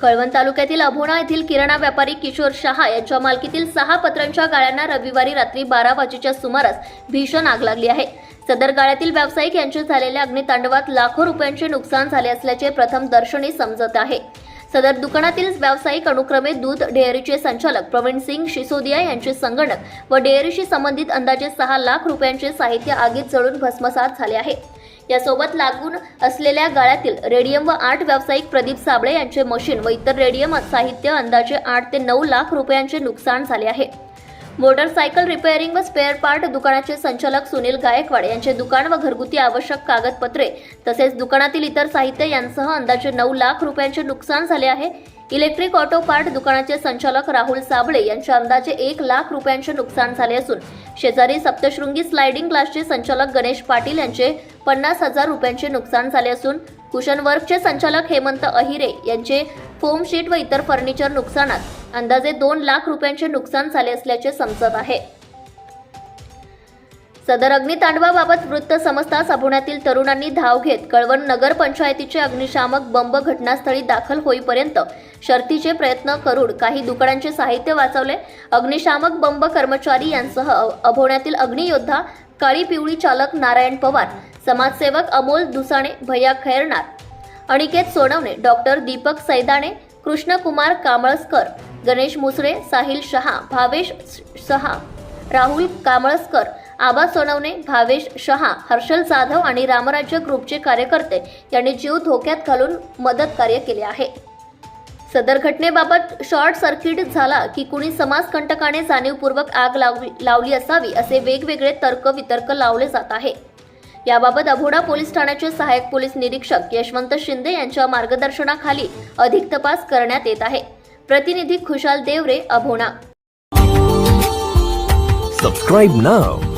कळवण तालुक्यातील अभोणा येथील किराणा व्यापारी किशोर शहा यांच्या मालकीतील सहा पत्रांच्या गाळ्यांना रविवारी रात्री बारा वाजेच्या सुमारास भीषण आग लागली आहे. सदर गाळ्यातील व्यावसायिक यांचे झालेल्या अग्नितांडवात लाखो रुपयांचे नुकसान झाले असल्याचे प्रथम दर्शनी समजत आहे. सदर दुकानातील व्यावसायिक अनुक्रमे दूध डेअरीचे संचालक प्रवीण सिंग शिसोदिया यांचे संगणक व डेअरीशी संबंधित अंदाजे सहा लाख रुपयांचे साहित्य आगीत जळून भस्मसात झाले आहे. यासोबत लागून असलेल्या गाळ्यातील रेडियम व आठ व्यावसायिक प्रदीप साबळे यांचे मशीन व इतर रेडियम साहित्य अंदाजे आठ ते नऊ लाख रुपयांचे नुकसान झाले आहे. मोटरसायकल रिपेअरिंग व स्पेअर पार्ट दुकानाचे संचालक सुनील गायकवाड यांचे दुकान व घरगुती आवश्यक कागदपत्रे तसेच दुकानातील इतर साहित्य यांसह अंदाजे नऊ लाख रुपयांचे नुकसान झाले आहे. इलेक्ट्रिक ऑटो पार्ट दुकानाचे संचालक राहुल साबळे यांच्या अंदाजे एक लाख रुपयांचे नुकसान झाले असून शेजारी सप्तशृंगी स्लायडिंग क्लासचे संचालक गणेश पाटील यांचे पन्नास हजार रुपयांचे नुकसान झाले असून कुशन वर्कचे संचालक हेमंत अहिरे यांचे फोम शीट व इतर फर्निचर नुकसानात अंदाजे दोन लाख रुपयांचे नुकसान झाले असल्याचे समजत आहे. सदर अग्नितांडवाबाबत वृत्त समजताच अभोण्यातील तरुणांनी धाव घेत कळवण नगर पंचायतीचे अग्निशामक बंब घटनास्थळी दाखल होईपर्यंत शर्थीचे प्रयत्न करून काही दुकानांचे साहित्य वाचवले. अग्निशामक बंब कर्मचारी यांसह अभोण्यातील अग्नियोद्धा काळी पिवळी चालक नारायण पवार समाजसेवक अमोल दुसाणे भैया खैरनार अनिकेत सोनवणे डॉक्टर दीपक सैदाणे कृष्णकुमार कामळसकर गणेश मुसळे साहिल शहा भावेश शहा राहुल कामळसकर आबा सोनवणे भावेश शहा हर्षल जाधव आणि रामराज्य ग्रुपचे कार्यकर्ते यांनी जीव धोक्यात घालून मदत कार्य केले आहे. सदर घटनेबाबत शॉर्ट सर्किट झाला की कुणी समाजकंटकाने जाणीवपूर्वक आग लावली लावली असावी असे वेगवेगळे तर्क वितर्क लावले जात आहे. याबाबत अभोडा पोलीस ठाण्याचे सहाय्यक पोलीस निरीक्षक यशवंत शिंदे यांच्या मार्गदर्शनाखाली अधिक तपास करण्यात येत आहे. प्रतिनिधी Khushal Devre Abhona subscribe now